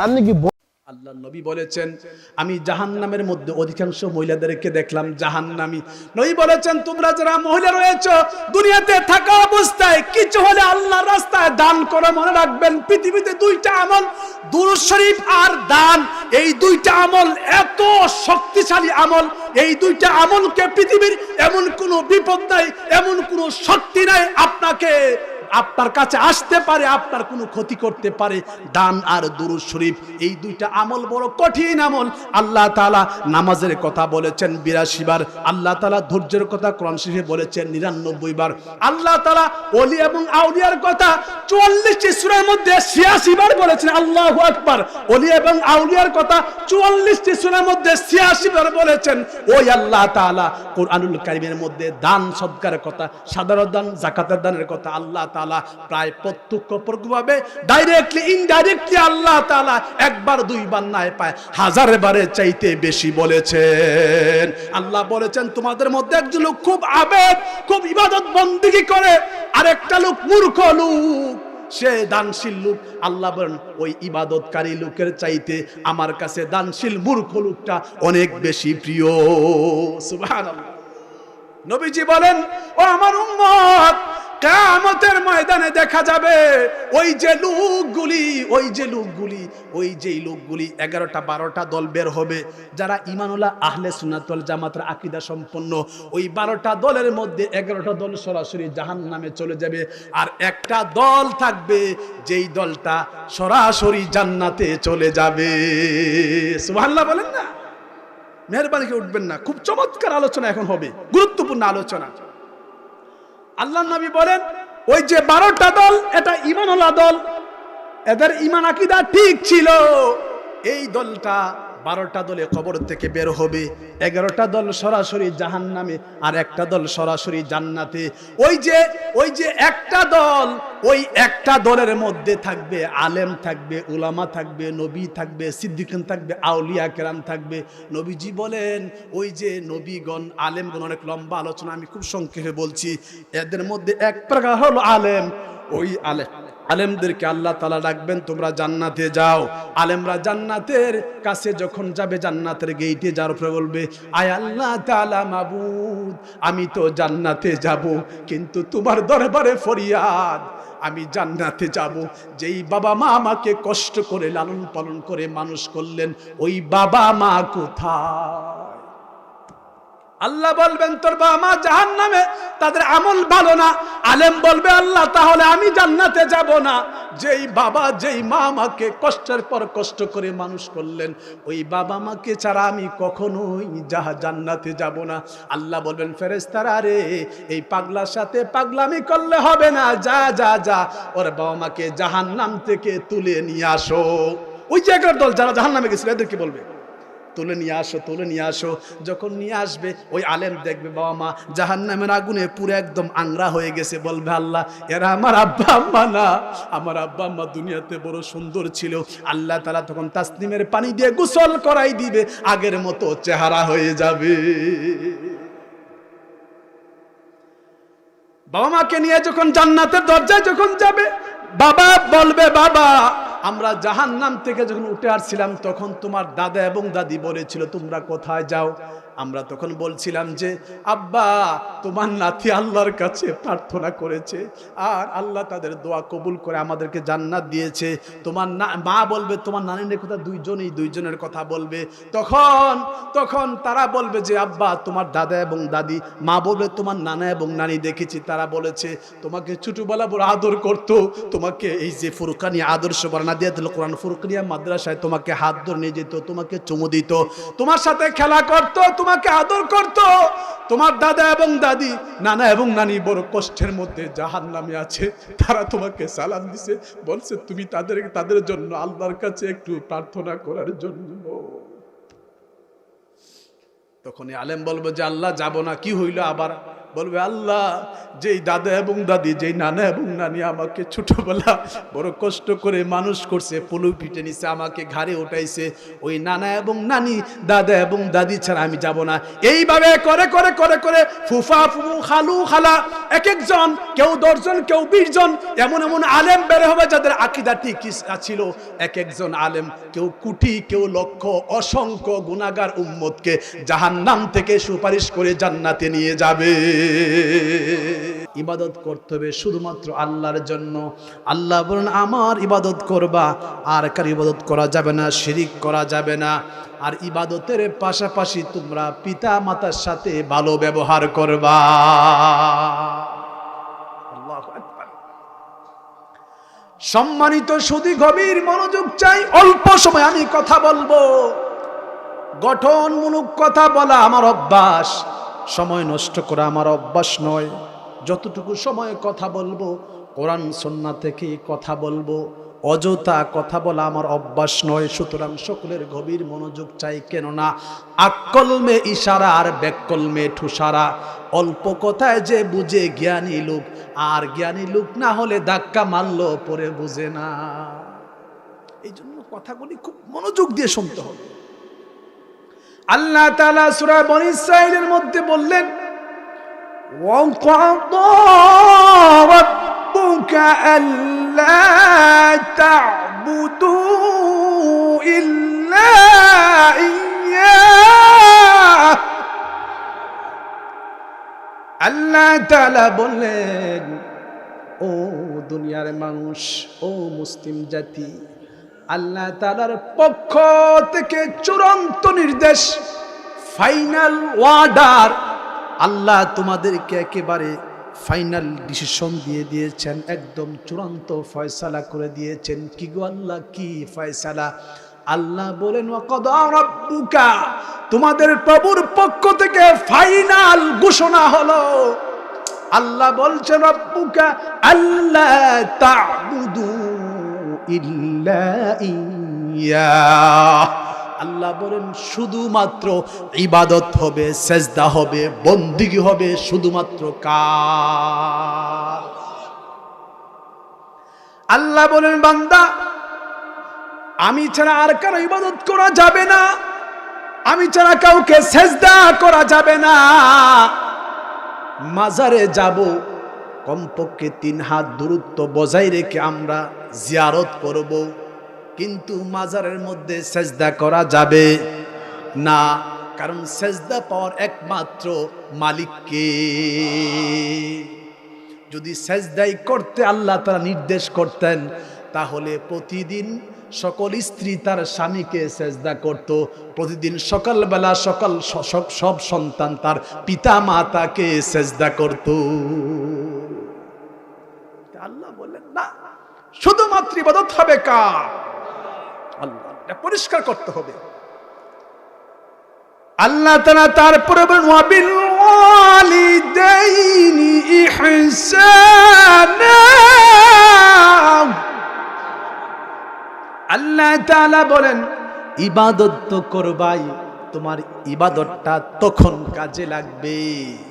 আপনি কি আল্লাহ নবী বলেছেন, আমি জাহান্নামের মধ্যে অধিকাংশ মহিলাদেরকে দেখলাম জাহান্নামি। নবী বলেছেন, তোমরা যারা মহিলা রয়েছে, দুনিয়াতে থাকা অবস্থায় কিছু হলে আল্লাহর রাস্তায় দান করে। মনে রাখবেন, পৃথিবীতে দুইটা আমল, দুরুদ শরীফ আর দান। এই দুইটা আমল এত শক্তিশালী আমল, এই দুইটা আমলকে পৃথিবীর এমন কোনো বিপদ নাই, এমন কোনো শক্তি নাই আপনাকে আপনার কাছে আসতে পারে, আপনার কোনো ক্ষতি করতে পারে। দান আর দুরুদ শরীফ, এই দুইটা আমল বড় কঠিন আমল। আল্লাহ তাআলা নামাজের কথা বলেছেন বিরাশি বার, আল্লাহ তাআলা ধৈর্যের কথা কোরআন শরীফে বলেছেন নিরানব্বই বার। আল্লাহ তাআলা ওলি এবং আউলিয়ার কথা চুয়াল্লিশটি সূরার মধ্যে ছিয়াশি বার বলেছেন, আল্লাহু আকবার। ওলি এবং আউলিয়ার কথা চুয়াল্লিশটি সূরার মধ্যে ছিয়াশি বার বলেছেন। ওই আল্লাহ তাআলা কোরআনুল কারিমের মধ্যে দান সদকার কথা সাধারণ দান জাকাতের দানের কথা আল্লাহ তাআলা প্রায় প্রত্যক্ষ পরোক্ষভাবে ডাইরেক্টলি ইনডাইরেক্টলি আল্লাহ তাআলা একবার, দুইবার নাই পায় হাজার বারে চাইতে বেশি বলেছেন। আল্লাহ বলেছেন, তোমাদের মধ্যে একজন লোক খুব আবেগ, খুব ইবাদত বন্দিগি করে, আরেকটা লোক মূর্খ লোক, সে দানশীল লোক। আল্লাহ বলেন, ওই ইবাদতকারী লোকের চাইতে আমার কাছে দানশীল মূর্খ লোকটা অনেক বেশি প্রিয়। সুবহানাল্লাহ। নবীজি বলেন, ও আমার উম্মত কিয়ামতের ময়দানে দেখা যাবে। ওই যে লোকগুলি, ওই যে লোকগুলি, ওই যে লোকগুলি এগারোটা, বারোটা দল বের হবে। যারা ইমানুল্লাহ আহলে সুনাতল জামাতের আকিদা সম্পন্ন, ওই বারোটা দলের মধ্যে এগারোটা দল সরাসরি জাহান নামে চলে যাবে। আর একটা দল থাকবে, যেই দলটা সরাসরি জান্নাতে চলে যাবে। সুবহানাল্লাহ বলেন না? মেহরবানিকে উঠবেন না। খুব চমৎকার আলোচনা এখন হবে। গুরুত্বপূর্ণ আলোচনা। আল্লাহ নবী বলেন, ওই যে বারোটা দল, এটা ইমানওয়ালা দল। এদের ইমান আকিদা ঠিক ছিল। এই দলটা বারোটা দলে কবর থেকে বের হবে, এগারোটা দল সরাসরি জাহান নামে আর একটা দল সরাসরি জান্নাতে। ওই যে ওই যে একটা দল, ওই একটা দলের মধ্যে থাকবে আলেম থাকবে, উলামা থাকবে, নবী থাকবে, সিদ্দিকিন থাকবে, আউলিয়া কেরাম থাকবে। নবীজি বলেন, ওই যে নবীগণ, আলেমগণ অনেক লম্বা আলোচনা, আমি খুব সংক্ষেপে বলছি। এদের মধ্যে এক প্রকার হলো আলেম, ওই আলেম আলেমদেরকে আল্লাহ তালা রাখবেন তোমরা জান্নাতে যাও। আলেমরা জান্নাতের কাছে যখন যাবে, জান্নাতের গেইটে যার উপরে বলবে, আয় আল্লাহ তালা মাবুদ, আমি তো জান্নাতে যাব, কিন্তু তোমার দরবারে ফরিয়াদ, আমি জান্নাতে যাব। যেই বাবা মা আমাকে কষ্ট করে, লালন পালন করে মানুষ করলেন, ওই বাবা মা কোথায়? আল্লাহ বলবেন, তোর বাবা মা জাহান নামে তাদের আমল ভালো না। আলেম বলবে, আল্লাহ, তাহলে আমি জান্নাতে যাব না। যেই বাবা, যেই মা আমাকে কষ্টের পর কষ্ট করে মানুষ করলেন, ওই বাবা মাকে ছাড়া আমি কখনোই যাহা জান্নাতে যাব না। আল্লাহ বলবেন ফেরেস্তারা রে, এই পাগলার সাথে পাগলামি করলে হবে না। যা যা যা, ওর বাবা মাকে জাহান নাম থেকে তুলে নিয়ে আসো। ওই জায়গার দল, যারা জাহান নামে গেছিল এদেরকে বলবে? তুলে নিয়ে আসো, তুলে নিয়ে আসো। যখন নিয়ে আসবে, ওই আলেম দেখবে, বাবা মা জাহান নামের আগুনে পুরো একদম আংরা হয়ে গেছে। বলবে, আল্লাহ, এরা আমার আব্বা, আম্মা না। আমার আব্বা, আম্মা দুনিয়াতে বড় সুন্দর ছিল। আল্লাহ তালা তখন তাসনিমের পানি দিয়ে গোসল করাই দিবে। আগের মতো চেহারা হয়ে যাবে। বাবা মাকে নিয়ে যখন জান্নাতের দরজায় যখন যাবে, বাবা বলবে, বাবা আমরা জাহান নাম থেকে যখন উঠে আসছিলাম, তখন তোমার দাদা এবং দাদি বলেছিল, তোমরা কোথায় যাও? আমরা তখন বলছিলাম যে, আব্বা, তোমার নাতি আল্লাহর কাছে প্রার্থনা করেছে আর আল্লাহ তাদের দোয়া কবুল করে আমাদেরকে জান্নাত দিয়েছে। তোমার মা বলবে, তোমার নানিনের কথা দুইজনই দুইজনের কথা বলবে। তখন তখন তারা বলবে যে, আব্বা, তোমার দাদা এবং দাদি, মা বলবে, তোমার নানা এবং নানি দেখেছি। তারা বলেছে, তোমাকে ছোটবেলা বড় আদর করতো। তোমাকে এই যে ফুরকানি আদর্শ বর্ণা দিয়ে দিল কোরআন ফুরকানিয়া মাদ্রাসায় তোমাকে হাত ধরে নিয়ে যেত, তোমাকে চুমু দিত। তোমার সাথে খেলা করত তোমাকে আদর করত। তোমার দাদা এবং দাদি, নানা এবং নানি বড় কষ্টের মধ্যে জাহান নামে আছে। তারা তোমাকে সালাম দিছে, বলছে, তুমি তাদের তাদের জন্য আল্লাহর কাছে একটু প্রার্থনা করার জন্য। তখন আলেম বলব যে, আল্লাহ যাব না, কি হইল আবার? বলবে, আল্লাহ, যেই দাদা এবং দাদি, যেই নানা এবং নানি আমাকে ছোটবেলা বড় কষ্ট করে মানুষ করছে পলু পিঠে নিছে, আমাকে ঘাড়ে উঠাইছে, ওই নানা এবং নানি, দাদা এবং দাদি ছাড়া আমি যাব না। এইভাবে করে করে করে করে ফুফা, ফুফু, খালু, খালা, এক একজন, কেউ দশজন কেউ বিশ জন, এমন এমন আলেম বের হবে যাদের আকিদা ঠিক ছিল। এক একজন আলেম, কেউ কুটি, কেউ লক্ষ, অসংখ্য গুণাগার উম্মতকে জাহান্নাম থেকে সুপারিশ করে জান্নাতে নিয়ে যাবে। ইবাদত করতে হবে শুধুমাত্র আল্লাহর জন্য। আল্লাহ বলেন, আমার ইবাদত করবা, আর কার ইবাদত করা যাবে না, শিরিক করা যাবে না। আর ইবাদতের পাশাপাশি তোমরা পিতা মাতার সাথে ভালো ব্যবহার করবা। সম্মানিত সুদী গভীর মনোযোগ চাই, অল্প সময় আমি কথা বলব। গঠনমূলক কথা বলা আমার অভ্যাস। সময় নষ্ট করা আমার অভ্যাস নয়। যতটুকু সময় কথা বলব, কোরআন সন্না থেকে কথা বলব, অযথা কথা বলা আমার অভ্যাস নয়। সুতরাং সকলের গভীর মনোযোগ চাই, কেননা আক্কলমে ইশারা আর ব্যাককলমে ঠুসারা। অল্প কথায় যে বুঝে জ্ঞানী লোক, আর জ্ঞানী লোক না হলে ধাক্কা মারলো পরে বুঝে না। এই জন্য কথাগুলি খুব মনোযোগ দিয়ে শুনতে হবে। আল্লাহ তালা সুরা বন ইসরায়েলের মধ্যে বললেন আল্লাহ তালা বললেন, ও দুনিয়ার মানুষ, ও মুসলিম জাতি আল্লাহ তালার পক্ষ থেকে চূড়ান্ত নির্দেশ, ফাইনাল ওয়ার্ডার আল্লাহ তোমাদেরকে একেবারে ফাইনাল ডিসিশন দিয়ে দিয়েছেন, একদম চূড়ান্ত ফয়সালা করে দিয়েছেন। কি গো আল্লাহ, কি ফয়সালা? আল্লাহ বলেন রাব্বুকা তোমাদের প্রভুর পক্ষ থেকে ফাইনাল ঘোষণা হলো। আল্লাহ বলছেন, রব্বুকা আল্লাহ ইয়া আল্লাহ বলেন, শুধুমাত্র ইবাদত হবে, সেজদা হবে, বন্দিগি হবে, শুধুমাত্র কার? আল্লাহ বলেন, বান্দা, আমি ছাড়া আর কারও ইবাদত করা যাবে না। আমি ছাড়া কাউকে সেজদা করা যাবে না। মাজারে যাব কমপক্ষে তিন হাত দূরত্ব বজায় রেখে আমরা জিয়ারত করব। কিন্তু মাজারের মধ্যে সেজদা করা যাবে না, কারণ সেজদা পাওয়ার একমাত্র মালিককে। যদি সেজদাই করতে আল্লাহ তারা নির্দেশ করতেন, তাহলে প্রতিদিন সকল স্ত্রী তার স্বামীকে সেজদা করত। প্রতিদিন সকালবেলা সকাল সব সন্তান তার পিতা মাতাকে সেজদা করত আল্লাহ বললেন না শুধুমাত্র ইবাদত হবে কার? আল্লাহ পরিষ্কার করতে হবে। আল্লাহ তারা তারপরে আল্লাহ তাআলা বলেন, ইবাদত তো করবাই, তোমার ইবাদতটা তখন কাজে লাগবে।